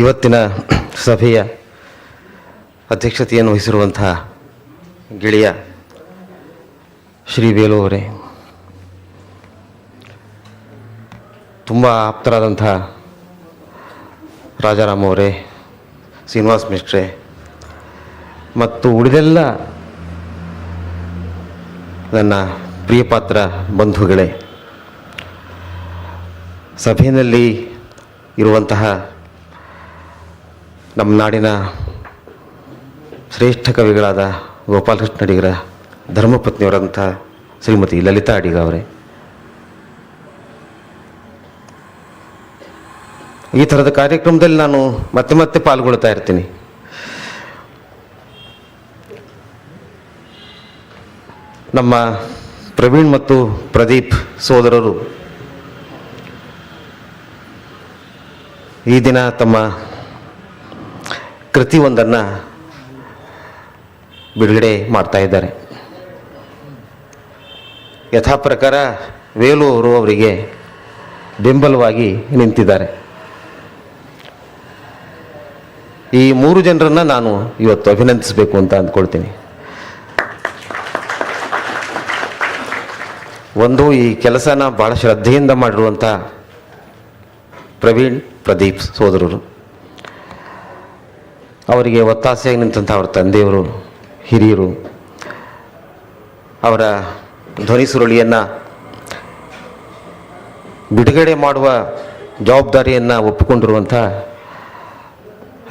ಇವತ್ತಿನ ಸಭೆಯ ಅಧ್ಯಕ್ಷತೆಯನ್ನು ವಹಿಸಿರುವಂತಹ ಗೆಳೆಯ ಶ್ರೀ ಬೇಲು ಅವರೇ, ತುಂಬ ಆಪ್ತರಾದಂಥ ರಾಜಾರಾಮ್ ಅವರೇ, ಶ್ರೀನಿವಾಸ್ ಮಿಶ್ರೆ ಮತ್ತು ಉಳಿದೆಲ್ಲ ನನ್ನ ಪ್ರಿಯಪಾತ್ರ ಬಂಧುಗಳೇ, ಸಭೆಯಲ್ಲಿ ಇರುವಂತಹ ನಮ್ಮ ನಾಡಿನ ಶ್ರೇಷ್ಠ ಕವಿಗಳಾದ ಗೋಪಾಲಕೃಷ್ಣ ಅಡಿಗರ ಧರ್ಮಪತ್ನಿಯವರಂಥ ಶ್ರೀಮತಿ ಲಲಿತಾ ಅಡಿಗ ಅವರೇ. ಈ ಥರದ ಕಾರ್ಯಕ್ರಮದಲ್ಲಿ ನಾನು ಮತ್ತೆ ಮತ್ತೆ ಪಾಲ್ಗೊಳ್ತಾ ಇರ್ತೀನಿ. ನಮ್ಮ ಪ್ರವೀಣ್ ಮತ್ತು ಪ್ರದೀಪ್ ಸೋದರರು ಈ ದಿನ ತಮ್ಮ ಕೃತಿಯೊಂದನ್ನು ಬಿಡುಗಡೆ ಮಾಡ್ತಾ ಇದ್ದಾರೆ. ಯಥಾ ಪ್ರಕಾರ ವೇಲು ಅವರು ಅವರಿಗೆ ಬೆಂಬಲವಾಗಿ ನಿಂತಿದ್ದಾರೆ. ಈ ಮೂರು ಜನರನ್ನು ನಾನು ಇವತ್ತು ಅಭಿನಂದಿಸಬೇಕು ಅಂತ ಅಂದ್ಕೊಳ್ತೀನಿ. ಒಂದು, ಈ ಕೆಲಸನ ಭಾಳ ಶ್ರದ್ಧೆಯಿಂದ ಮಾಡಿರುವಂಥ ಪ್ರವೀಣ್ ಪ್ರದೀಪ್ ಸೋದರರು. ಅವರಿಗೆ ಒತ್ತಾಸೆಯಾಗಿ ನಿಂತಹ ಅವರ ತಂದೆಯವರು, ಹಿರಿಯರು, ಅವರ ಧ್ವನಿ ಸುರುಳಿಯನ್ನು ಬಿಡುಗಡೆ ಮಾಡುವ ಜವಾಬ್ದಾರಿಯನ್ನು ಒಪ್ಪಿಕೊಂಡಿರುವಂಥ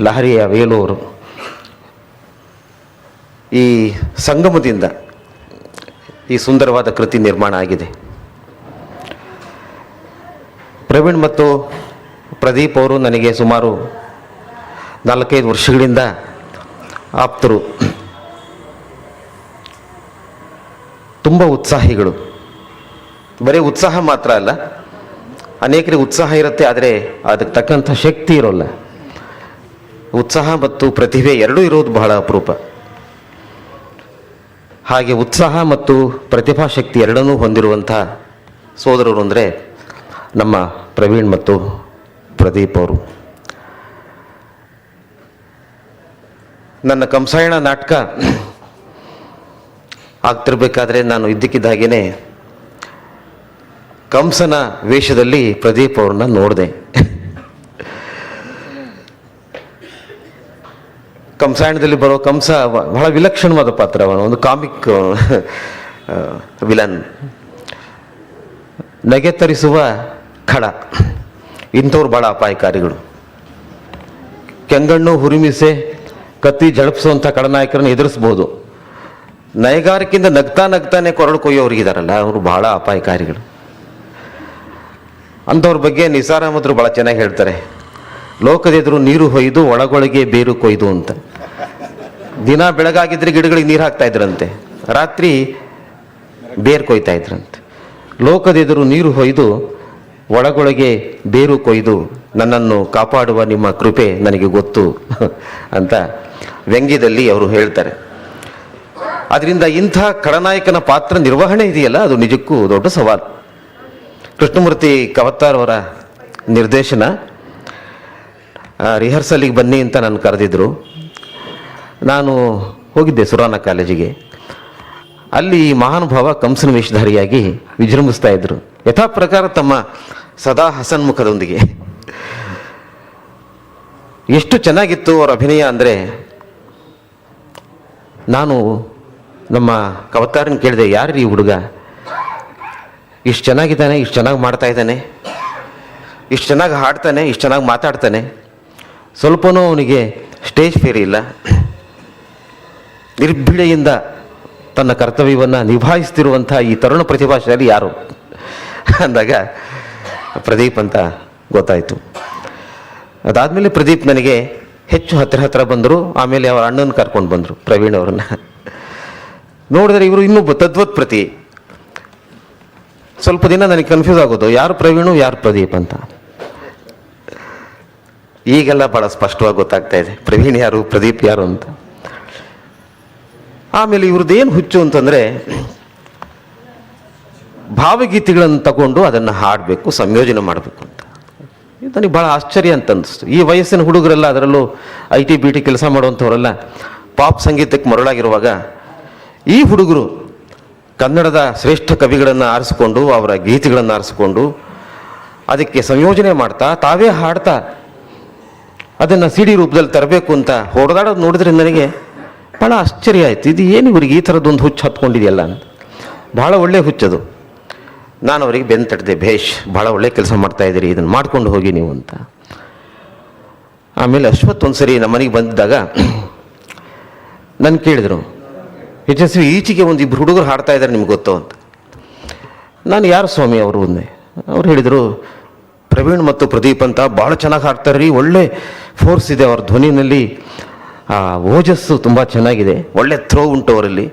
ಲಹರಿಯ ವೇಲು ಅವರು. ಈ ಸಂಗಮದಿಂದ ಈ ಸುಂದರವಾದ ಕೃತಿ ನಿರ್ಮಾಣ ಆಗಿದೆ. ಪ್ರವೀಣ್ ಮತ್ತು ಪ್ರದೀಪ್ ಅವರು ನನಗೆ ಸುಮಾರು ನಾಲ್ಕೈದು ವರ್ಷಗಳಿಂದ ಆಪ್ತರು ತುಂಬ ಉತ್ಸಾಹಿಗಳು. ಬರೀ ಉತ್ಸಾಹ ಮಾತ್ರ ಅಲ್ಲ, ಅನೇಕರಿಗೆ ಉತ್ಸಾಹ ಇರುತ್ತೆ, ಆದರೆ ಅದಕ್ಕೆ ತಕ್ಕಂಥ ಶಕ್ತಿ ಇರೋಲ್ಲ. ಉತ್ಸಾಹ ಮತ್ತು ಪ್ರತಿಭೆ ಎರಡೂ ಇರೋದು ಬಹಳ ಅಪರೂಪ. ಹಾಗೆ ಉತ್ಸಾಹ ಮತ್ತು ಪ್ರತಿಭಾಶಕ್ತಿ ಎರಡನ್ನೂ ಹೊಂದಿರುವಂಥ ಸೋದರರು ಅಂದರೆ ನಮ್ಮ ಪ್ರವೀಣ್ ಮತ್ತು ಪ್ರದೀಪ್ ಅವರು. ನನ್ನ ಕಂಸಾಯಣ ನಾಟಕ ಆಗ್ತಿರ್ಬೇಕಾದ್ರೆ ನಾನು ಇದ್ದಕ್ಕಿದ್ದ ಹಾಗೇನೆ ಕಂಸನ ವೇಷದಲ್ಲಿ ಪ್ರದೀಪ್ ಅವ್ರನ್ನ ನೋಡಿದೆ. ಕಂಸಾಯಣದಲ್ಲಿ ಬರೋ ಕಂಸ ಬಹಳ ವಿಲಕ್ಷಣವಾದ ಪಾತ್ರ ಅವನು, ಒಂದು ಕಾಮಿಕ್ ವಿಲನ್. ನಗೆ ತರಿಸುವ ಖಡ, ಇಂಥವ್ರು ಭಾಳ ಅಪಾಯಕಾರಿಗಳು. ಕೆಂಗಣ್ಣು ಹುರಿಮಿಸೆ ಕತ್ತಿ ಜಳಪಿಸುವಂಥ ಕಡನಾಯಕರನ್ನು ಎದುರಿಸ್ಬೋದು. ನೈಗಾರಿಕೆಯಿಂದ ನಗ್ತಾ ನಗ್ತಾನೆ ಕೊರಳು ಕೊಯ್ಯೋರಿಗಿದಾರಲ್ಲ, ಅವರು ಬಹಳ ಅಪಾಯಕಾರಿಗಳು. ಅಂಥವ್ರ ಬಗ್ಗೆ ನಿಸಾರ್ ಅಹಮದ್ರು ಭಾಳ ಚೆನ್ನಾಗಿ ಹೇಳ್ತಾರೆ. ಲೋಕದೆದುರು ನೀರು ಹೊಯ್ದು ಒಳಗೊಳಗೆ ಬೇರು ಕೊಯ್ದು ಅಂತ. ದಿನ ಬೆಳಗಾಗಿದ್ರೆ ಗಿಡಗಳಿಗೆ ನೀರು ಹಾಕ್ತಾ ಇದ್ರಂತೆ. ರಾತ್ರಿ ಬೇರು ಕೊಯ್ತಾ ಇದ್ರಂತೆ. ಲೋಕದೆದುರು ನೀರು ಹೊಯ್ದು ಒಳಗೊಳಗೆ ಬೇರು ಕೊಯ್ದು ನನ್ನನ್ನು ಕಾಪಾಡುವ ನಿಮ್ಮ ಕೃಪೆ ನನಗೆ ಗೊತ್ತು ಅಂತ ವ್ಯಂಗ್ಯದಲ್ಲಿ ಅವರು ಹೇಳ್ತಾರೆ. ಅದರಿಂದ ಇಂಥ ಖಳನಾಯಕನ ಪಾತ್ರ ನಿರ್ವಹಣೆ ಇದೆಯಲ್ಲ, ಅದು ನಿಜಕ್ಕೂ ದೊಡ್ಡ ಸವಾಲು. ಕೃಷ್ಣಮೂರ್ತಿ ಕವತ್ತಾರ್ ಅವರ ನಿರ್ದೇಶನ ರಿಹರ್ಸಲಿಗೆ ಬನ್ನಿ ಅಂತ ನಾನು ಕರೆದಿದ್ದರು ನಾನು ಹೋಗಿದ್ದೆ ಸುರಾನ ಕಾಲೇಜಿಗೆ. ಅಲ್ಲಿ ಮಹಾನುಭಾವ ಕಂಸನ ವೇಷಧಾರಿಯಾಗಿ ವಿಜೃಂಭಿಸ್ತಾ ಇದ್ದರು ಯಥಾ ಪ್ರಕಾರ ತಮ್ಮ ಸದಾ ಹಸನ್ಮುಖದೊಂದಿಗೆ. ಎಷ್ಟು ಚೆನ್ನಾಗಿತ್ತು ಅವರ ಅಭಿನಯ ಅಂದರೆ, ನಾನು ನಮ್ಮ ಕವತಾರನ ಕೇಳಿದೆ ಯಾರು ಈ ಹುಡುಗ? ಇಷ್ಟು ಚೆನ್ನಾಗಿದ್ದಾನೆ, ಇಷ್ಟು ಚೆನ್ನಾಗಿ ಮಾಡ್ತಾ ಇದ್ದಾನೆ, ಇಷ್ಟು ಚೆನ್ನಾಗಿ ಹಾಡ್ತಾನೆ, ಇಷ್ಟು ಚೆನ್ನಾಗಿ ಮಾತಾಡ್ತಾನೆ. ಸ್ವಲ್ಪನೂ ಅವನಿಗೆ ಸ್ಟೇಜ್ ಫೇರಿ ಇಲ್ಲ. ನಿರ್ಭಿಡೆಯಿಂದ ತನ್ನ ಕರ್ತವ್ಯವನ್ನು ನಿಭಾಯಿಸ್ತಿರುವಂಥ ಈ ತರುಣ ಪ್ರತಿಭಾಶಾಲಿ ಯಾರು? ಅಂದಾಗ ಪ್ರದೀಪ್ ಅಂತ ಗೊತ್ತಾಯಿತು. ಅದಾದಮೇಲೆ ಪ್ರದೀಪ್ ನನಗೆ ಹೆಚ್ಚು ಹತ್ತಿರ ಹತ್ತಿರ ಬಂದರು. ಆಮೇಲೆ ಅವರ ಅಣ್ಣನ ಕರ್ಕೊಂಡು ಬಂದರು, ಪ್ರವೀಣ್ ಅವ್ರನ್ನ. ನೋಡಿದ್ರೆ ಇವರು ಇನ್ನೂ ತದ್ವತ್ ಪ್ರತಿ ಸ್ವಲ್ಪ ದಿನ ನನಗೆ ಕನ್ಫ್ಯೂಸ್ ಆಗೋದು, ಯಾರು ಪ್ರವೀಣು, ಯಾರು ಪ್ರದೀಪ್ ಅಂತ. ಈಗೆಲ್ಲ ಭಾಳ ಸ್ಪಷ್ಟವಾಗಿ ಗೊತ್ತಾಗ್ತಾ ಇದೆ, ಪ್ರವೀಣ್ ಯಾರು, ಪ್ರದೀಪ್ ಯಾರು ಅಂತ. ಆಮೇಲೆ ಇವ್ರದ್ದೇನು ಹುಚ್ಚು ಅಂತಂದರೆ, ಭಾವಗೀತೆಗಳನ್ನು ತಗೊಂಡು ಅದನ್ನು ಹಾಡಬೇಕು, ಸಂಯೋಜನೆ ಮಾಡಬೇಕು. ಅಂತ ನನಗೆ ಭಾಳ ಆಶ್ಚರ್ಯ ಅಂತ ಅನ್ನಿಸ್ತು ಈ ವಯಸ್ಸಿನ ಹುಡುಗರೆಲ್ಲ ಅದರಲ್ಲೂ ಐ ಟಿ ಬಿ ಟಿ ಕೆಲಸ ಮಾಡುವಂಥವರೆಲ್ಲ ಪಾಪ್ ಸಂಗೀತಕ್ಕೆ ಮರಳಾಗಿರುವಾಗ ಈ ಹುಡುಗರು ಕನ್ನಡದ ಶ್ರೇಷ್ಠ ಕವಿಗಳನ್ನು ಆರಿಸಿಕೊಂಡು ಅವರ ಗೀತೆಗಳನ್ನು ಆರಿಸಿಕೊಂಡು ಅದಕ್ಕೆ ಸಂಯೋಜನೆ ಮಾಡ್ತಾ, ತಾವೇ ಹಾಡ್ತಾ ಅದನ್ನು ಸಿ ಡಿ ರೂಪದಲ್ಲಿ ತರಬೇಕು ಅಂತ ಹೊಡೆದಾಡೋದು ನೋಡಿದ್ರೆ ನನಗೆ ಭಾಳ ಆಶ್ಚರ್ಯ ಆಯಿತು. ಇದು ಏನು ಇವ್ರಿಗೆ ಈ ಥರದ್ದೊಂದು ಹುಚ್ಚು ಹತ್ಕೊಂಡಿದೆಯಲ್ಲ ಅಂತ. ಭಾಳ ಒಳ್ಳೆಯ ಹುಚ್ಚದು. ನಾನು ಅವರಿಗೆ ಬೆನ್ನು ತಟ್ಟಿದೆ ಭೇಷ್ ಭಾಳ ಒಳ್ಳೆ ಕೆಲಸ ಮಾಡ್ತಾ ಇದ್ದೀರಿ, ಇದನ್ನು ಮಾಡ್ಕೊಂಡು ಹೋಗಿ ನೀವು ಅಂತ. ಆಮೇಲೆ ಅಶ್ವತ್ ಒಂದು ಸರಿ ನಮ್ಮ ಮನೆಗೆ ಬಂದಿದ್ದಾಗ ನಾನು ಕೇಳಿದರು, ಯಶಸ್ವಿ, ಈಚೆಗೆ ಒಂದು ಇಬ್ಬರು ಹುಡುಗರು ಹಾಡ್ತಾ ಇದ್ದಾರೆ ನಿಮ್ಗೆ ಗೊತ್ತು ಅಂತ. ನಾನು, ಯಾರು ಸ್ವಾಮಿ ಅವರು? ಒಂದೇ ಅವ್ರು ಹೇಳಿದರು, ಪ್ರವೀಣ್ ಮತ್ತು ಪ್ರದೀಪ್ ಅಂತ ಭಾಳ ಚೆನ್ನಾಗಿ ಹಾಡ್ತಾರೆ ರೀ, ಒಳ್ಳೆ ಫೋರ್ಸ್ ಇದೆ ಅವ್ರ ಧ್ವನಿಯಲ್ಲಿ ಆ, ಓಜಸ್ಸು ತುಂಬ ಚೆನ್ನಾಗಿದೆ, ಒಳ್ಳೆ ಥ್ರೋ ಉಂಟು ಅವರಲ್ಲಿ,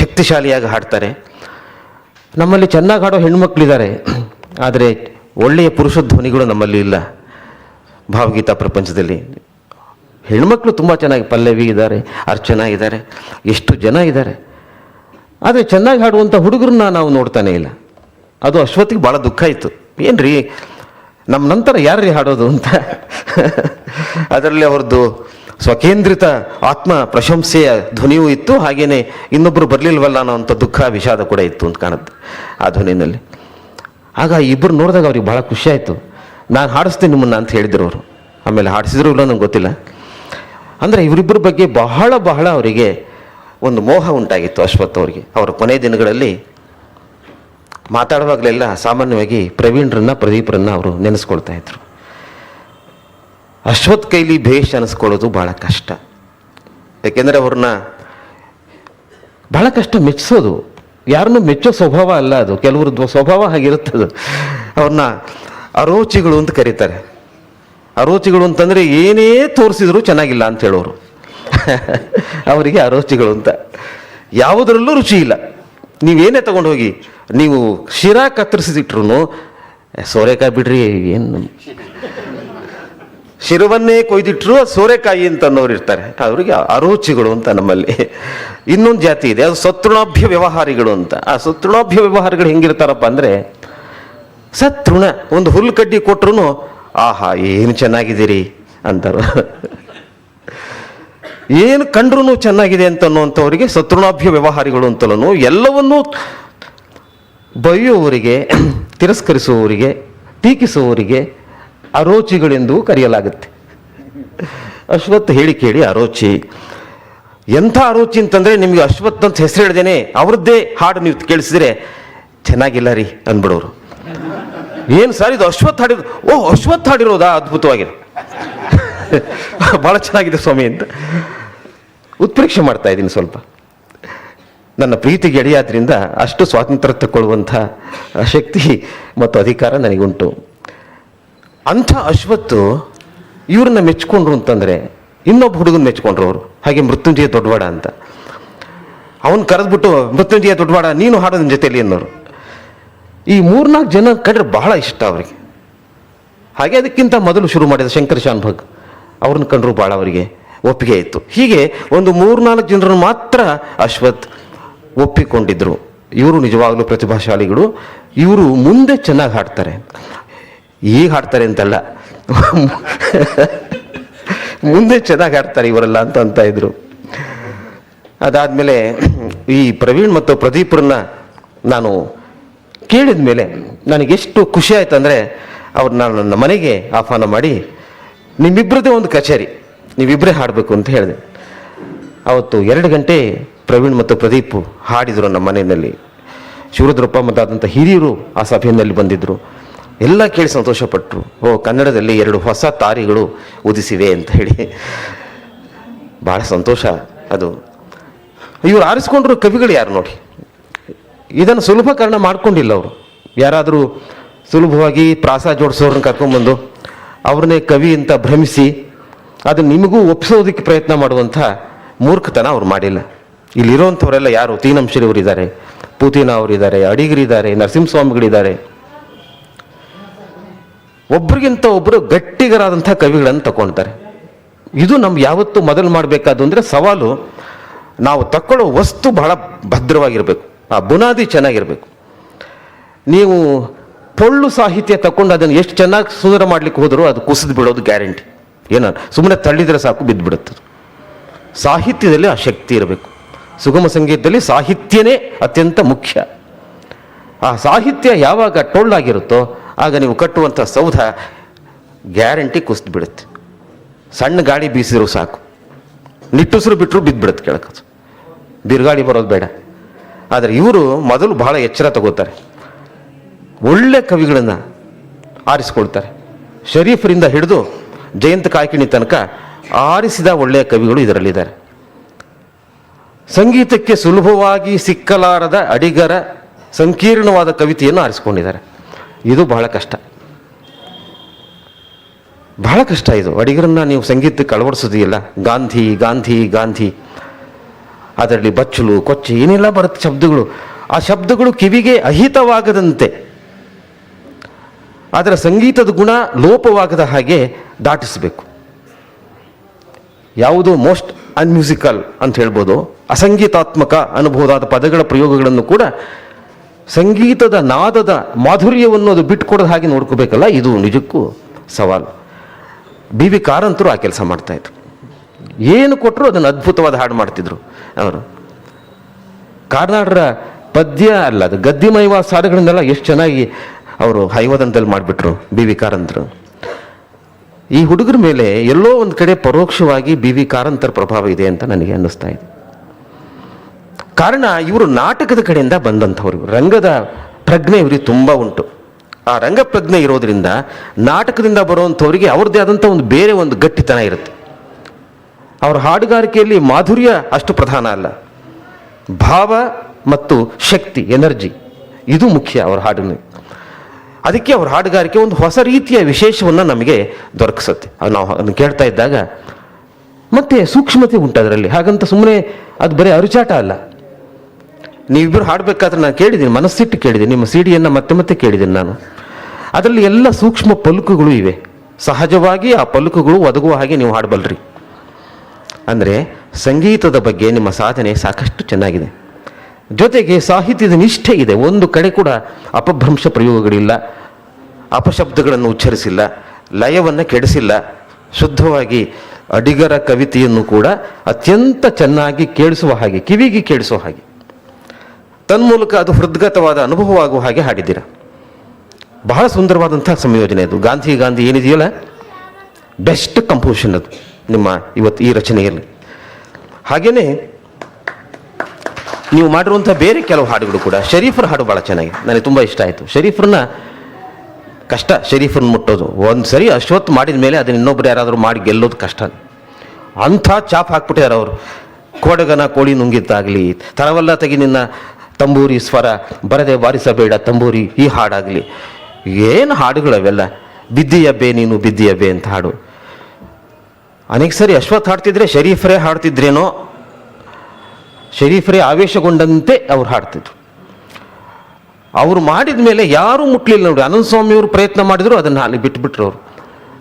ಶಕ್ತಿಶಾಲಿಯಾಗಿ ಹಾಡ್ತಾರೆ. ನಮ್ಮಲ್ಲಿ ಚೆನ್ನಾಗಿ ಹಾಡೋ ಹೆಣ್ಮಕ್ಳಿದ್ದಾರೆ. ಆದರೆ ಒಳ್ಳೆಯ ಪುರುಷ ಧ್ವನಿಗಳು ನಮ್ಮಲ್ಲಿ ಇಲ್ಲ. ಭಾವಗೀತಾ ಪ್ರಪಂಚದಲ್ಲಿ. ಹೆಣ್ಮಕ್ಳು ತುಂಬ ಚೆನ್ನಾಗಿ ಪಲ್ಲವಿ ಇದ್ದಾರೆ, ಅರ್ಚನಾ ಇದ್ದಾರೆ, ಎಷ್ಟು ಜನ ಇದ್ದಾರೆ. ಆದರೆ ಚೆನ್ನಾಗಿ ಹಾಡುವಂಥ ಹುಡುಗರನ್ನ ನಾವು ನೋಡ್ತಾನೆ ಇಲ್ಲ. ಅದು ಅಶ್ವತಿಗೆ ಭಾಳ ದುಃಖ ಇತ್ತು. ಏನು ರೀ ನಮ್ಮ ನಂತರ ಯಾರ್ರೀ ಹಾಡೋದು ಅಂತ? ಅದರಲ್ಲಿ ಅವ್ರದ್ದು ಸ್ವಕೇಂದ್ರಿತ ಆತ್ಮ ಪ್ರಶಂಸೆಯ ಧ್ವನಿಯೂ ಇತ್ತು. ಹಾಗೇನೆ ಇನ್ನೊಬ್ಬರು ಬರಲಿಲ್ವಲ್ಲ ಅನ್ನೋವಂಥ ದುಃಖ, ವಿಷಾದ ಕೂಡ ಇತ್ತು ಅಂತ ಕಾಣುತ್ತೆ ಆ ಧ್ವನಿಯಲ್ಲಿ ಆಗ ಇಬ್ಬರು ನೋಡಿದಾಗ ಅವ್ರಿಗೆ ಭಾಳ ಖುಷಿಯಾಯಿತು ನಾನು ಹಾಡಿಸ್ತೀನಿ ನಿಮ್ಮನ್ನ ಅಂತ ಹೇಳಿದ್ರು ಅವರು. ಆಮೇಲೆ ಹಾಡಿಸಿದ್ರು ಇಲ್ಲ ನಂಗೆ ಗೊತ್ತಿಲ್ಲ. ಅಂದರೆ ಇವರಿಬ್ಬರ ಬಗ್ಗೆ ಬಹಳ ಬಹಳ ಅವರಿಗೆ ಒಂದು ಮೋಹ ಉಂಟಾಗಿತ್ತು ಅಶ್ವಥ್ ಅವರಿಗೆ. ಅವರ ಕೊನೆ ದಿನಗಳಲ್ಲಿ ಮಾತಾಡುವಾಗಲೆಲ್ಲ ಸಾಮಾನ್ಯವಾಗಿ ಪ್ರವೀಣ್ರನ್ನ, ಪ್ರದೀಪ್ರನ್ನ ಅವರು ನೆನೆಸ್ಕೊಳ್ತಾ ಇದ್ರು. ಅಶ್ವಥ್ ಕೈಲಿ ಭೇಷ್ ಅನಿಸ್ಕೊಳ್ಳೋದು ಭಾಳ ಕಷ್ಟ. ಯಾಕೆಂದರೆ ಅವ್ರನ್ನ ಭಾಳ ಕಷ್ಟ ಮೆಚ್ಚಿಸೋದು ಯಾರನ್ನು ಮೆಚ್ಚೋ ಸ್ವಭಾವ ಅಲ್ಲ ಅದು. ಕೆಲವ್ರದ್ದು ಸ್ವಭಾವ ಹಾಗಿರುತ್ತದು. ಅವ್ರನ್ನ ಅರೋಚಿಗಳು ಅಂತ ಕರೀತಾರೆ. ಅರೋಚಿಗಳು ಅಂತಂದರೆ ಏನೇ ತೋರಿಸಿದ್ರು ಚೆನ್ನಾಗಿಲ್ಲ ಅಂತ ಹೇಳೋರು. ಅವರಿಗೆ ಅರೋಚಿಗಳು ಅಂತ. ಯಾವುದರಲ್ಲೂ ರುಚಿ ಇಲ್ಲ. ನೀವೇನೇ ತಗೊಂಡು ಹೋಗಿ ನೀವು ಶಿರಾ ಕತ್ತರಿಸಿದಿಟ್ರು ಸೋರೆಕಾಯಿ ಬಿಡ್ರಿ, ಏನು? ಶಿರವನ್ನೇ ಕೊಯ್ದಿಟ್ರು ಅದು ಸೋರೆಕಾಯಿ ಅಂತ ಅನ್ನೋರು ಇರ್ತಾರೆ. ಅವರಿಗೆ ಅರುಚಿಗಳು ಅಂತ ನಮ್ಮಲ್ಲಿ. ಇನ್ನೊಂದು ಜಾತಿ ಇದೆ, ಅದು ಸತೃಣಾಭ್ಯ ವ್ಯವಹಾರಿಗಳು ಅಂತ. ಆ ಸತೃಣಾಭ್ಯ ವ್ಯವಹಾರಗಳು ಹೆಂಗಿರ್ತಾರಪ್ಪ ಅಂದರೆ ಸತೃಣ, ಒಂದು ಹುಲ್ಲು ಕಡ್ಡಿ ಕೊಟ್ರು ಆಹಾ, ಏನು ಚೆನ್ನಾಗಿದ್ದೀರಿ? ಅಂತಾರ. ಏನು ಕಂಡ್ರೂ ಚೆನ್ನಾಗಿದೆ ಅಂತ ಅನ್ನುವಂಥವರಿಗೆ ಸತೃಣಾಭ್ಯ ವ್ಯವಹಾರಿಗಳು ಅಂತಲೂ ಎಲ್ಲವನ್ನೂ ಬೈಯುವವರಿಗೆ ತಿರಸ್ಕರಿಸುವವರಿಗೆ, ಟೀಕಿಸುವವರಿಗೆ ಅರೋಚಿಗಳೆಂದು ಕರೆಯಲಾಗುತ್ತೆ. ಅಶ್ವತ್ಥ ಹೇಳಿ ಕೇಳಿ, ಅರೋಚಿ, ಎಂಥ ಅರೋಚಿ ಅಂತಂದರೆ ನಿಮಗೆ ಅಶ್ವತ್ಥ ಅಂತ ಹೆಸರು ಹೇಳ್ದೇನೆ, ಅವ್ರದ್ದೇ ಹಾಡು ನೀವು ಕೇಳಿಸಿದ್ರೆ ಚೆನ್ನಾಗಿಲ್ಲ ರೀ ಅಂದ್ಬಿಡೋರು. ಏನು ಸರ್ ಇದು ಅಶ್ವತ್ಥ ಹಾಡಿರೋದು? ಓ, ಅಶ್ವತ್ಥ ಹಾಡಿರೋದಾ? ಅದ್ಭುತವಾಗಿದೆ. ಭಾಳ ಚೆನ್ನಾಗಿದೆ ಸ್ವಾಮಿ ಅಂತ. ಉತ್ಪ್ರೇಕ್ಷೆ ಮಾಡ್ತಾ ಇದ್ದೀನಿ ಸ್ವಲ್ಪ. ನನ್ನ ಪ್ರೀತಿ ಗೆಳೆಯಾದ್ರಿಂದ ಅಷ್ಟು ಸ್ವಾತಂತ್ರ್ಯ ತಗೊಳ್ಳುವಂಥ ಶಕ್ತಿ ಮತ್ತು ಅಧಿಕಾರ ನನಗುಂಟು. ಅಂಥ ಅಶ್ವತ್ತು ಇವ್ರನ್ನ ಮೆಚ್ಕೊಂಡ್ರು ಅಂತಂದರೆ ಇನ್ನೊಬ್ಬ ಹುಡುಗನ ಮೆಚ್ಕೊಂಡ್ರು ಅವರು. ಹಾಗೆ ಮೃತ್ಯುಂಜಯ ದೊಡ್ಡವಾಡ ಅಂತ. ಅವನು ಕರೆದ್ಬಿಟ್ಟು, ಮೃತ್ಯುಂಜಯ ದೊಡ್ಡವಾಡ ನೀನು ಹಾಡೋ ನಿನ್ನ ಜೊತೆಯಲ್ಲಿ ಅನ್ನೋರು. ಈ ಮೂರ್ನಾಲ್ಕು ಜನ ಕಂಡ್ರೆ ಬಹಳ ಇಷ್ಟ ಅವರಿಗೆ. ಹಾಗೆ ಅದಕ್ಕಿಂತ ಮೊದಲು ಶುರು ಮಾಡಿದ ಶಂಕರ್ ಶಾನ್ ಭಗ್ ಅವ್ರನ್ನ ಕಂಡ್ರು ಭಾಳ ಅವರಿಗೆ ಒಪ್ಪಿಗೆ ಇತ್ತು. ಹೀಗೆ ಒಂದು ಮೂರ್ನಾಲ್ಕು ಜನರನ್ನು ಮಾತ್ರ ಅಶ್ವಥ್ ಒಪ್ಪಿಕೊಂಡಿದ್ರು. ಇವರು ನಿಜವಾಗಲೂ ಪ್ರತಿಭಾಶಾಲಿಗಳು, ಇವರು ಮುಂದೆ ಚೆನ್ನಾಗಿ ಹಾಡ್ತಾರೆ. ಈಗ ಹಾಡ್ತಾರೆ ಅಂತಲ್ಲ. ಮುಂದೆ ಚೆನ್ನಾಗಿ ಹಾಡ್ತಾರೆ ಇವರೆಲ್ಲ ಅಂತ ಅಂತ ಇದ್ರು. ಅದಾದಮೇಲೆ ಈ ಪ್ರವೀಣ್ ಮತ್ತು ಪ್ರದೀಪ್ರನ್ನ ನಾನು ಕೇಳಿದ ಮೇಲೆ ನನಗೆಷ್ಟು ಖುಷಿ ಆಯ್ತು ಅಂದರೆ ಅವ್ರು ನಾನು ನನ್ನ ಮನೆಗೆ ಆಹ್ವಾನ ಮಾಡಿ ನಿಮ್ಮಿಬ್ಬರದೇ ಒಂದು ಕಚೇರಿ ನೀವಿಬ್ಬರೇ ಹಾಡಬೇಕು ಅಂತ ಹೇಳಿದೆ. ಅವತ್ತು ಎರಡು ಗಂಟೆ ಪ್ರವೀಣ್ ಮತ್ತು ಪ್ರದೀಪ್ ಹಾಡಿದರು ನಮ್ಮ ಮನೆಯಲ್ಲಿ. ಶಿವರುದ್ರಪ್ಪ ಮತ್ತಾದಂಥ ಹಿರಿಯರು ಆ ಸಭೆಯಲ್ಲಿ ಬಂದಿದ್ದರು ಎಲ್ಲ ಕೇಳಿ ಸಂತೋಷಪಟ್ಟರು ಓ, ಕನ್ನಡದಲ್ಲಿ ಎರಡು ಹೊಸ ತಾರಿಗಳು ಉದಿಸಿವೆ ಅಂತ ಹೇಳಿ. ಭಾಳ ಸಂತೋಷ ಅದು. ಇವರು ಆರಿಸ್ಕೊಂಡ್ರು ಕವಿಗಳು ಯಾರು ನೋಡಿ? ಇದನ್ನು ಸುಲಭಕರಣ ಮಾಡ್ಕೊಂಡಿಲ್ಲ ಅವರು. ಯಾರಾದರೂ ಸುಲಭವಾಗಿ ಪ್ರಾಸ ಜೋಡಿಸೋರನ್ನ ಕರ್ಕೊಂಡ್ಬಂದು ಅವ್ರನ್ನೇ ಕವಿ ಅಂತ ಭ್ರಮಿಸಿ ಅದು ನಿಮಗೂ ಒಪ್ಪಿಸೋದಕ್ಕೆ ಪ್ರಯತ್ನ ಮಾಡುವಂಥ ಮೂರ್ಖತನ ಅವ್ರು ಮಾಡಿಲ್ಲ. ಇಲ್ಲಿರೋಂಥವರೆಲ್ಲ ಯಾರು? ತೀನಂಶರಿ ಇದ್ದಾರೆ ಪೂತಿನ ಅವರಿದ್ದಾರೆ ಅಡಿಗರಿದ್ದಾರೆ, ನರಸಿಂಹಸ್ವಾಮಿಗಳಿದ್ದಾರೆ. ಒಬ್ರಿಗಿಂತ ಒಬ್ಬರು ಗಟ್ಟಿಗರಾದಂಥ ಕವಿಗಳನ್ನು ತಗೊಳ್ತಾರೆ ಇದು ನಮ್ಗೆ ಯಾವತ್ತು ಮೊದಲು ಮಾಡಬೇಕಾದ್ದು ಅಂದರೆ ಸವಾಲು ನಾವು ತಕ್ಕೊಳ್ಳೋ ವಸ್ತು ಬಹಳ ಭದ್ರವಾಗಿರಬೇಕು. ಆ ಬುನಾದಿ ಚೆನ್ನಾಗಿರಬೇಕು. ನೀವು ಪೊಳ್ಳು ಸಾಹಿತ್ಯ ತಕೊಂಡು ಅದನ್ನು ಎಷ್ಟು ಚೆನ್ನಾಗಿ ಸುಂದರ ಮಾಡ್ಲಿಕ್ಕೆ ಹೋದರೂ ಅದು ಕುಸಿದು ಬಿಡೋದು ಗ್ಯಾರಂಟಿ. ಏನ ಸುಮ್ಮನೆ ತಳ್ಳಿದ್ರೆ ಸಾಕು ಬಿದ್ದು ಬಿಡುತ್ತೆ ಸಾಹಿತ್ಯದಲ್ಲಿ ಆ ಶಕ್ತಿ ಇರಬೇಕು. ಸುಗಮ ಸಂಗೀತದಲ್ಲಿ ಸಾಹಿತ್ಯನೇ ಅತ್ಯಂತ ಮುಖ್ಯ. ಆ ಸಾಹಿತ್ಯ ಯಾವಾಗ ಟೊಳ್ಳಾಗಿರುತ್ತೋ ಆಗ ನೀವು ಕಟ್ಟುವಂಥ ಸೌಧ ಗ್ಯಾರಂಟಿ ಕುಸಿದು ಬಿಡುತ್ತೆ ಸಣ್ಣ ಗಾಳಿ ಬೀಸಿದ್ರು ಸಾಕು. ನಿಟ್ಟುಸಿರು ಬಿಟ್ಟರು ಬಿದ್ದುಬಿಡುತ್ತೆ ಕೆಳಕ್ಕೆ ಬಿರುಗಾಳಿ ಬರೋದು ಬೇಡ. ಆದರೆ ಇವರು ಮೊದಲು ಬಹಳ ಎಚ್ಚರ ತಗೋತಾರೆ. ಒಳ್ಳೆ ಕವಿಗಳನ್ನು ಆರಿಸ್ಕೊಳ್ತಾರೆ ಶರೀಫರಿಂದ ಹಿಡಿದು ಜಯಂತ ಕಾಯ್ಕಿಣಿ ತನಕ ಆರಿಸಿದ ಒಳ್ಳೆಯ ಕವಿಗಳು ಇದರಲ್ಲಿದ್ದಾರೆ. ಸಂಗೀತಕ್ಕೆ ಸುಲಭವಾಗಿ ಸಿಕ್ಕಲಾರದ ಅಡಿಗರ ಸಂಕೀರ್ಣವಾದ ಕವಿತೆಯನ್ನು ಆರಿಸ್ಕೊಂಡಿದ್ದಾರೆ. ಇದು ಬಹಳ ಕಷ್ಟ. ಬಹಳ ಕಷ್ಟ ಇದು. ಅಡಿಗರನ್ನ ನೀವು ಸಂಗೀತಕ್ಕೆ ಅಳವಡಿಸೋದಿಲ್ಲ. ಗಾಂಧಿ ಗಾಂಧಿ ಗಾಂಧಿ. ಅದರಲ್ಲಿ ಬಚ್ಚಲು, ಕೊಚ್ಚಿ, ಏನೆಲ್ಲ ಬರುತ್ತೆ ಶಬ್ದಗಳು. ಆ ಶಬ್ದಗಳು ಕಿವಿಗೆ ಅಹಿತವಾಗದಂತೆ. ಅದರ ಸಂಗೀತದ ಗುಣ ಲೋಪವಾಗದ ಹಾಗೆ ದಾಟಿಸಬೇಕು. ಯಾವುದು ಮೋಸ್ಟ್ ಅನ್ಮ್ಯೂಸಿಕಲ್ ಅಂತ ಹೇಳ್ಬೋದು. ಅಸಂಗೀತಾತ್ಮಕ ಅನುಭವದಾದ ಪದಗಳ ಪ್ರಯೋಗಗಳನ್ನು ಕೂಡ ಸಂಗೀತದ ನಾದದ ಮಾಧುರ್ಯವನ್ನು ಅದು ಬಿಟ್ಕೊಡೋದು ಹಾಗೆ ನೋಡ್ಕೋಬೇಕಲ್ಲ, ಇದು ನಿಜಕ್ಕೂ ಸವಾಲು. ಬಿ ವಿ ಕಾರಂತರು ಆ ಕೆಲಸ ಮಾಡ್ತಾ ಇದ್ರು. ಏನು ಕೊಟ್ಟರು ಅದನ್ನು ಅದ್ಭುತವಾದ ಹಾಡು ಮಾಡ್ತಿದ್ರು ಅವರು. ಕಾರ್ನಾಡರ ಪದ್ಯ ಅಲ್ಲ, ಅದು ಗದ್ಯಮಯವ ಸಾಧಗಳನ್ನೆಲ್ಲ ಎಷ್ಟು ಚೆನ್ನಾಗಿ ಅವರು ಹೈವದಂತಲ್ಲಿ ಮಾಡಿಬಿಟ್ರು ಬಿ ವಿ ಕಾರಂತರು. ಈ ಹುಡುಗರ ಮೇಲೆ ಎಲ್ಲೋ ಒಂದು ಕಡೆ ಪರೋಕ್ಷವಾಗಿ ಬಿ ವಿ ಕಾರಂತರ ಪ್ರಭಾವ ಇದೆ ಅಂತ ನನಗೆ ಅನ್ನಿಸ್ತಾ ಇದೆ. ಕಾರಣ ಇವರು ನಾಟಕದ ಕಡೆಯಿಂದ ಬಂದಂಥವ್ರು. ರಂಗದ ಪ್ರಜ್ಞೆ ಇವರಿಗೆ ತುಂಬ ಉಂಟು. ಆ ರಂಗ ಪ್ರಜ್ಞೆ ಇರೋದ್ರಿಂದ ನಾಟಕದಿಂದ ಬರುವಂಥವ್ರಿಗೆ ಅವ್ರದ್ದೇ ಆದಂಥ ಒಂದು ಬೇರೆ ಒಂದು ಗಟ್ಟಿತನ ಇರುತ್ತೆ. ಅವರ ಹಾಡುಗಾರಿಕೆಯಲ್ಲಿ ಮಾಧುರ್ಯ ಅಷ್ಟು ಪ್ರಧಾನ ಅಲ್ಲ. ಭಾವ ಮತ್ತು ಶಕ್ತಿ, ಎನರ್ಜಿ ಇದು ಮುಖ್ಯ ಅವರ ಹಾಡಿನ ಅದಕ್ಕೆ ಅವ್ರ ಹಾಡುಗಾರಿಕೆ ಒಂದು ಹೊಸ ರೀತಿಯ ವಿಶೇಷವನ್ನು ನಮಗೆ ದೊರಕಿಸುತ್ತೆ. ಅದು ನಾವು ಅದನ್ನು ಕೇಳ್ತಾ ಇದ್ದಾಗ ಮತ್ತೆ ಸೂಕ್ಷ್ಮತೆ ಉಂಟು ಅದರಲ್ಲಿ. ಹಾಗಂತ ಸುಮ್ಮನೆ ಅದು ಬರೀ ಅರುಚಾಟ ಅಲ್ಲ. ನೀವಿಬ್ಬರು ಹಾಡಬೇಕಾದ್ರೆ ನಾನು ಕೇಳಿದ್ದೀನಿ, ಮನಸ್ಸಿಟ್ಟು ಕೇಳಿದ್ದೀನಿ, ನಿಮ್ಮ ಸಿಡಿಯನ್ನು ಮತ್ತೆ ಮತ್ತೆ ಕೇಳಿದ್ದೀನಿ ನಾನು. ಅದರಲ್ಲಿ ಎಲ್ಲ ಸೂಕ್ಷ್ಮ ಪಲುಕುಗಳು ಇವೆ. ಸಹಜವಾಗಿ ಆ ಪಲುಕುಗಳು ಒದಗುವ ಹಾಗೆ ನೀವು ಹಾಡಬಲ್ರಿ. ಅಂದರೆ ಸಂಗೀತದ ಬಗ್ಗೆ ನಿಮ್ಮ ಸಾಧನೆ ಸಾಕಷ್ಟು ಚೆನ್ನಾಗಿದೆ. ಜೊತೆಗೆ ಸಾಹಿತ್ಯದ ನಿಷ್ಠೆ ಇದೆ. ಒಂದು ಕಡೆ ಕೂಡ ಅಪಭ್ರಂಶ ಪ್ರಯೋಗಗಳಿಲ್ಲ, ಅಪಶಬ್ದಗಳನ್ನು ಉಚ್ಚರಿಸಿಲ್ಲ, ಲಯವನ್ನು ಕೆಡಿಸಿಲ್ಲ. ಶುದ್ಧವಾಗಿ ಅಡಿಗರ ಕವಿತೆಯನ್ನು ಕೂಡ ಅತ್ಯಂತ ಚೆನ್ನಾಗಿ ಕೇಳಿಸುವ ಹಾಗೆ, ಕಿವಿಗೆ ಕೇಳಿಸುವ ಹಾಗೆ. ತನ್ಮೂಲಕ ಅದು ಹೃದ್ಗತವಾದ ಅನುಭವವಾಗುವ ಹಾಗೆ ಹಾಡಿದ್ದೀರ ಬಹಳ ಸುಂದರವಾದಂಥ ಸಂಯೋಜನೆ ಅದು. ಗಾಂಧಿ ಗಾಂಧಿ ಏನಿದೆಯಲ್ಲ? ಬೆಸ್ಟ್ ಕಂಪೋಸಿಷನ್ ಅದು ನಿಮ್ಮ ಇವತ್ತು ಈ ರಚನೆಯಲ್ಲಿ. ಹಾಗೆಯೇ ನೀವು ಮಾಡಿರುವಂಥ ಬೇರೆ ಕೆಲವು ಹಾಡುಗಳು ಕೂಡ, ಶರೀಫರ ಹಾಡು ಭಾಳ ಚೆನ್ನಾಗಿ ನನಗೆ ತುಂಬ ಇಷ್ಟ ಆಯಿತು. ಶರೀಫರನ್ನ ಕಷ್ಟ, ಶರೀಫರನ್ನ ಮುಟ್ಟೋದು. ಒಂದು ಸರಿ ಅಶ್ವತ್ ಮಾಡಿದ ಮೇಲೆ ಅದನ್ನ ಇನ್ನೊಬ್ರು ಯಾರಾದರೂ ಮಾಡಿ ಗೆಲ್ಲೋದು ಕಷ್ಟ. ಅಂಥ ಚಾಪ್ ಹಾಕ್ಬಿಟ್ಟಿದ್ದಾರೆ ಅವರು. ಕೋಡಗನ ಕೋಳಿ ನುಂಗಿದ್ದಾಗಲಿ, ತರವಲ್ಲ ತೆಗಿ ನಿನ್ನ ತಂಬೂರಿ ಸ್ವರ ಬರದೆ ವಾರಿಸಬೇಡ ತಂಬೂರಿ ಈ ಹಾಡಾಗಲಿ. ಏನು ಹಾಡುಗಳವೆಲ್ಲ? ಬಿದ್ದಿಯ ಬಿದ್ದಿಯಬ್ಬೆ ನೀನು ಬಿದ್ದಿಯಬ್ಬೆ ಅಂತ ಹಾಡು. ಅನೇಕ ಸರಿ ಅಶ್ವಥ್ ಹಾಡ್ತಿದ್ರೆ ಶರೀಫರೇ ಹಾಡ್ತಿದ್ರೇನೋ? ಶರೀಫರೇ ಆವೇಶಗೊಂಡಂತೆ ಅವ್ರು ಹಾಡ್ತಿದ್ರು. ಅವ್ರು ಮಾಡಿದ ಮೇಲೆ ಯಾರೂ ಮುಟ್ಲಿಲ್ಲ ನೋಡಿ ಅನಂತ ಸ್ವಾಮಿಯವರು ಪ್ರಯತ್ನ ಮಾಡಿದ್ರು, ಅದನ್ನು ಅಲ್ಲಿ ಬಿಟ್ಬಿಟ್ರು ಅವರು.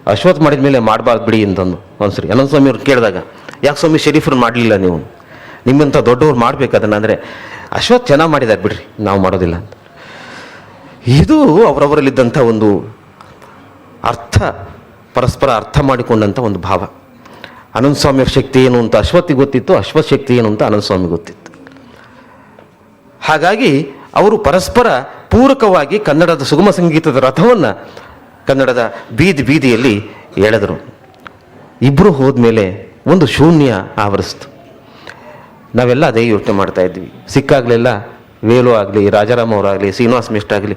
ಅಶ್ವಥ್ ಮಾಡಿದ ಮೇಲೆ ಮಾಡಬಾರ್ದು ಬಿಡಿ ಅಂತಂದು ಒಂದ್ಸರಿ. ಅನಂತ ಸ್ವಾಮಿಯವ್ರು ಕೇಳಿದಾಗ, ಯಾಕೆ ಸ್ವಾಮಿ ಶರೀಫ್ರನ್ನ ಮಾಡಲಿಲ್ಲ ನೀವು? ನಿಮ್ಮಂಥ ದೊಡ್ಡವ್ರು ಮಾಡಬೇಕು ಅದನ್ನು ಅಂದರೆ ಅಶ್ವಥ್ ಚೆನ್ನಾಗಿ ಮಾಡಿದ್ದಾರೆ ಬಿಡ್ರಿ, ನಾವು ಮಾಡೋದಿಲ್ಲ ಅಂತ. ಇದು ಅವರವರಲ್ಲಿದ್ದಂಥ ಒಂದು ಅರ್ಥ, ಪರಸ್ಪರ ಅರ್ಥ ಮಾಡಿಕೊಂಡಂಥ ಒಂದು ಭಾವ. ಅನಂತ ಸ್ವಾಮಿಯ ಶಕ್ತಿ ಏನು ಅಂತ ಅಶ್ವತ್ಥಿಗೆ ಗೊತ್ತಿತ್ತು ಅಶ್ವತ್ ಶಕ್ತಿ ಏನು ಅಂತ ಅನಂತ ಸ್ವಾಮಿ ಗೊತ್ತಿತ್ತು. ಹಾಗಾಗಿ ಅವರು ಪರಸ್ಪರ ಪೂರಕವಾಗಿ ಕನ್ನಡದ ಸುಗಮ ಸಂಗೀತದ ರಥವನ್ನು ಕನ್ನಡದ ಬೀದಿ ಬೀದಿಯಲ್ಲಿ ಎಳೆದರು. ಇಬ್ಬರು ಹೋದ್ಮೇಲೆ ಒಂದು ಶೂನ್ಯ ಆವರಿಸ್ತು. ನಾವೆಲ್ಲ ಅದೇ ಯೋಚನೆ ಮಾಡ್ತಾ ಇದ್ವಿ. ಸಿಕ್ಕಾಗಲೆಲ್ಲ ವೇಲು ಆಗಲಿ, ರಾಜಾರಾಮ್ ಅವರಾಗಲಿ, ಶ್ರೀನಿವಾಸ್ ಮಿಸ್ಟ್ ಆಗಲಿ,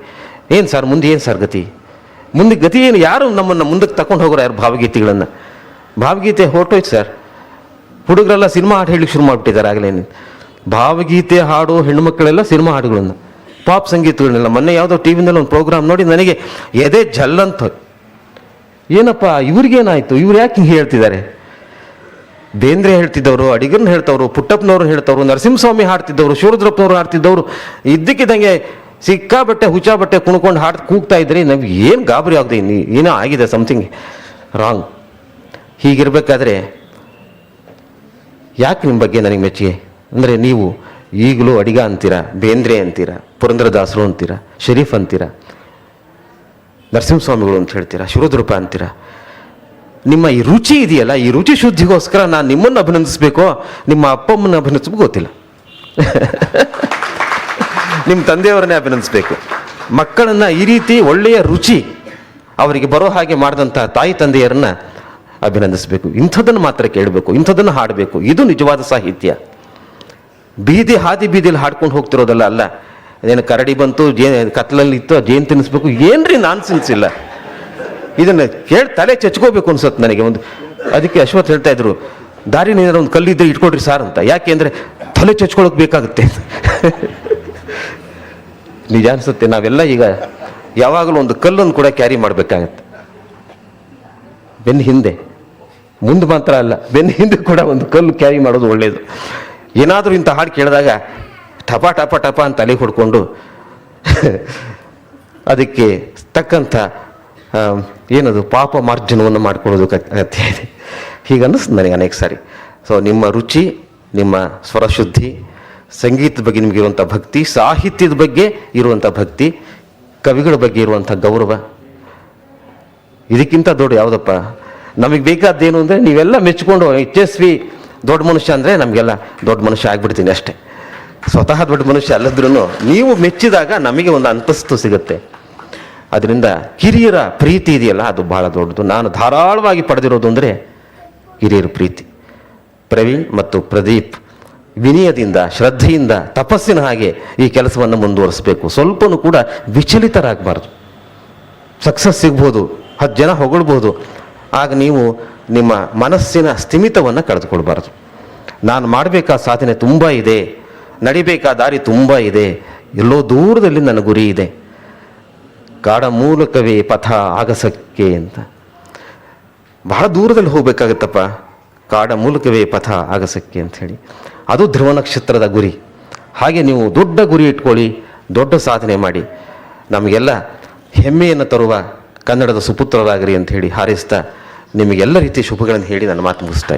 ಏನು ಸರ್, ಮುಂದೆ ಏನು ಸರ್ ಗತಿ? ಮುಂದೆ ಗತಿ ಏನು? ಯಾರು ನಮ್ಮನ್ನು ಮುಂದಕ್ಕೆ ತಗೊಂಡು ಹೋಗೋರು ಯಾರು ಭಾವಗೀತೆಗಳನ್ನು? ಭಾವಗೀತೆ ಹೊರಟೋಯ್ತು ಸರ್. ಹುಡುಗರೆಲ್ಲ ಸಿನಿಮಾ ಹಾಡು ಹೇಳಿ ಶುರು ಮಾಡಿಬಿಟ್ಟಿದ್ದಾರೆ ಆಗಲೇ. ಭಾವಗೀತೆ ಹಾಡು ಹೆಣ್ಣುಮಕ್ಕಳೆಲ್ಲ ಸಿನಿಮಾ ಹಾಡುಗಳನ್ನು. ಪಾಪ್ ಸಂಗೀತಗಳನ್ನೆಲ್ಲ. ಮೊನ್ನೆ ಯಾವುದೋ ಟಿ ವಿನಲ್ಲಿ ಒಂದು ಪ್ರೋಗ್ರಾಮ್ ನೋಡಿ ನನಗೆ ಎದೆ ಜಲ್ಲಂತ ಏನಪ್ಪ, ಇವ್ರಿಗೇನಾಯಿತು? ಇವ್ರು ಯಾಕೆ ಹಿಂಗೆ ಹೇಳ್ತಿದ್ದಾರೆ? ಬೇಂದ್ರೆ ಹೇಳ್ತಿದ್ದವರು, ಅಡಿಗರ್ನ ಹೇಳ್ತವ್ರು, ಪುಟ್ಟಪ್ಪನವ್ರು ಹೇಳ್ತವ್ರು, ನರಸಿಂಹಸ್ವಾಮಿ ಹಾಡ್ತಿದ್ದವರು, ಶಿವರುದ್ರಪ್ಪನವರು ಹಾಡ್ತಿದ್ದವರು, ಇದ್ದಕ್ಕಿದ್ದಂಗೆ ಸಿಕ್ಕಾಬಟ್ಟೆ ಹುಚ್ಚಾ ಬಟ್ಟೆ ಕುಣ್ಕೊಂಡು ಹಾಡ್ ಕೂಗ್ತಾ ಇದ್ರಿ ನಮ್ಗೆ ಏನು ಗಾಬರಿ ಆಗದೆ ಏನೋ ಆಗಿದೆ ಸಮಥಿಂಗ್ ರಾಂಗ್ ಹೀಗಿರ್ಬೇಕಾದ್ರೆ, ಯಾಕೆ ನಿಮ್ಮ ಬಗ್ಗೆ ನನಗೆ ಮೆಚ್ಚುಗೆ? ಅಂದರೆ ನೀವು ಈಗಲೂ ಅಡಿಗ ಅಂತೀರ, ಬೇಂದ್ರೆ ಅಂತೀರ, ಪುರಂದ್ರದಾಸರು ಅಂತೀರ, ಶರೀಫ್ ಅಂತೀರ, ನರಸಿಂಹಸ್ವಾಮಿಗಳು ಅಂತ ಹೇಳ್ತೀರಾ, ಶಿವರುದ್ರಪ್ಪ ಅಂತೀರಾ ನಿಮ್ಮ ಈ ರುಚಿ ಇದೆಯಲ್ಲ, ಈ ರುಚಿ ಶುದ್ಧಿಗೋಸ್ಕರ ನಾನು ನಿಮ್ಮನ್ನು ಅಭಿನಂದಿಸಬೇಕು? ನಿಮ್ಮ ಅಪ್ಪಮ್ಮನ ಅಭಿನಂದಿಸ್ಬೇಕು ಗೊತ್ತಿಲ್ಲ. ನಿಮ್ಮ ತಂದೆಯವರನ್ನೇ ಅಭಿನಂದಿಸಬೇಕು. ಮಕ್ಕಳನ್ನು ಈ ರೀತಿ ಒಳ್ಳೆಯ ರುಚಿ ಅವರಿಗೆ ಬರೋ ಹಾಗೆ ಮಾಡಿದಂಥ ತಾಯಿ ತಂದೆಯರನ್ನ ಅಭಿನಂದಿಸಬೇಕು. ಇಂಥದ್ದನ್ನು ಮಾತ್ರ ಕೇಳಬೇಕು, ಇಂಥದ್ದನ್ನು ಹಾಡಬೇಕು. ಇದು ನಿಜವಾದ ಸಾಹಿತ್ಯ. ಬೀದಿ ಹಾದಿ ಬೀದಿಯಲ್ಲಿ ಹಾಡ್ಕೊಂಡು ಹೋಗ್ತಿರೋದಲ್ಲ ಅಲ್ಲ? ಏನು ಕರಡಿ ಬಂತು, ಜೇ ಕತ್ಲಲ್ಲಿ ಇತ್ತು, ಜೇನು ತಿನ್ನಿಸ್ಬೇಕು? ಏನ್ರಿ ನಾನು ಇಲ್ಲ. ಇದನ್ನು ಕೇಳಿ ತಲೆ ಚಚ್ಕೋಬೇಕು ಅನ್ಸುತ್ತೆ ನನಗೆ ಒಂದು. ಅದಕ್ಕೆ ಅಶ್ವಥ್ ಹೇಳ್ತಾ ಇದ್ರು ದಾರಿನ ಏನಾದ್ರು ಒಂದು ಕಲ್ಲಿದ್ದರೆ ಇಟ್ಕೊಡ್ರಿ ಸಾರ್ ಅಂತ. ಯಾಕೆ ಅಂದರೆ ತಲೆ ಚಚ್ಕೊಳಕ್ ಬೇಕಾಗುತ್ತೆ. ನಿಜ ಅನಿಸುತ್ತೆ, ನಾವೆಲ್ಲ ಈಗ ಯಾವಾಗಲೂ ಒಂದು ಕಲ್ಲನ್ನು ಕೂಡ ಕ್ಯಾರಿ ಮಾಡಬೇಕಾಗತ್ತೆ. ಬೆನ್ನ ಹಿಂದೆ. ಮುಂದೆ ಮಾತ್ರ ಅಲ್ಲ, ಬೆನ್ನ ಹಿಂದೆ ಕೂಡ ಒಂದು ಕಲ್ಲು ಕ್ಯಾರಿ ಮಾಡೋದು ಒಳ್ಳೆಯದು ಏನಾದರೂ ಇಂಥ ಹಾಡು ಕೇಳಿದಾಗ ಟಪ ಟಪ ಟಪ ಅಂತ ತಲೆ ಹೊಡ್ಕೊಂಡು ಅದಕ್ಕೆ ತಕ್ಕಂಥ ಏನದು ಪಾಪ ಮಾರ್ಜನವನ್ನು ಮಾಡಿಕೊಳ್ಳೋದು ಅಗತ್ಯ ಇದೆ. ಹೀಗೆ ಅನ್ನಿಸ್ತು ನನಗೆ ಅನೇಕ ಸಾರಿ. ಸೊ ನಿಮ್ಮ ರುಚಿ, ನಿಮ್ಮ ಸ್ವರಶುದ್ಧಿ, ಸಂಗೀತದ ಬಗ್ಗೆ ನಿಮಗಿರುವಂಥ ಭಕ್ತಿ, ಸಾಹಿತ್ಯದ ಬಗ್ಗೆ ಇರುವಂಥ ಭಕ್ತಿ, ಕವಿಗಳ ಬಗ್ಗೆ ಇರುವಂಥ ಗೌರವ, ಇದಕ್ಕಿಂತ ದೊಡ್ಡ ಯಾವುದಪ್ಪ? ನಮಗೆ ಬೇಕಾದ್ದೇನು ಅಂದರೆ ನೀವೆಲ್ಲ ಮೆಚ್ಕೊಂಡು ಯಶಸ್ವಿ ದೊಡ್ಡ ಮನುಷ್ಯ ಅಂದರೆ ನಮಗೆಲ್ಲ ದೊಡ್ಡ ಮನುಷ್ಯ ಆಗಿಬಿಡ್ತೀನಿ ಅಷ್ಟೇ. ಸ್ವತಃ ದೊಡ್ಡ ಮನುಷ್ಯ ಅಲ್ಲದ್ರೂ ನೀವು ಮೆಚ್ಚಿದಾಗ ನಮಗೆ ಒಂದು ಅಂತಸ್ತು ಸಿಗುತ್ತೆ. ಅದರಿಂದ ಹಿರಿಯರ ಪ್ರೀತಿ ಇದೆಯಲ್ಲ, ಅದು ಬಹಳ ದೊಡ್ಡದು. ನಾನು ಧಾರಾಳವಾಗಿ ಪಡೆದಿರೋದು ಅಂದರೆ ಹಿರಿಯರ ಪ್ರೀತಿ. ಪ್ರವೀಣ್ ಮತ್ತು ಪ್ರದೀಪ್ ವಿನಯದಿಂದ, ಶ್ರದ್ಧೆಯಿಂದ, ತಪಸ್ಸಿನ ಹಾಗೆ ಈ ಕೆಲಸವನ್ನು ಮುಂದುವರಿಸಬೇಕು. ಸ್ವಲ್ಪನೂ ಕೂಡ ವಿಚಲಿತರಾಗಬಾರ್ದು. ಸಕ್ಸಸ್ ಸಿಗ್ಬೋದು, ಹತ್ತು ಜನ ಹೊಗಳ್ಬೋದು. ಆಗ ನೀವು ನಿಮ್ಮ ಮನಸ್ಸಿನ ಸ್ಥಿಮಿತವನ್ನು ಕಳೆದುಕೊಳ್ಬಾರ್ದು. ನಾನು ಮಾಡಬೇಕಾದ ಸಾಧನೆ ತುಂಬ ಇದೆ, ನಡಿಬೇಕಾದ ದಾರಿ ತುಂಬ ಇದೆ, ಎಲ್ಲೋ ದೂರದಲ್ಲಿ ನನ್ನ ಗುರಿ ಇದೆ. ಕಾಡ ಮೂಲಕವೇ ಪಥ ಆಗಸಕ್ಕೆ ಅಂತ. ಬಹಳ ದೂರದಲ್ಲಿ ಹೋಗ್ಬೇಕಾಗತ್ತಪ್ಪ. ಕಾಡ ಮೂಲಕವೇ ಪಥ ಆಗಸಕ್ಕೆ ಅಂತ ಹೇಳಿ. ಅದು ಧ್ರುವ ನಕ್ಷತ್ರದ ಗುರಿ. ಹಾಗೆ ನೀವು ದೊಡ್ಡ ಗುರಿ ಇಟ್ಕೊಳ್ಳಿ, ದೊಡ್ಡ ಸಾಧನೆ ಮಾಡಿ. ನಮಗೆಲ್ಲ ಹೆಮ್ಮೆಯನ್ನು ತರುವ ಕನ್ನಡದ ಸುಪುತ್ರರಾಗಿರಿ ಅಂತ ಹೇಳಿ ಹಾರೈಸ್ತಾ ನಿಮಗೆಲ್ಲ ರೀತಿಯ ಶುಭಗಳನ್ನು ಹೇಳಿ ನನ್ನ ಮಾತು ಮುಗಿಸ್ತಾ.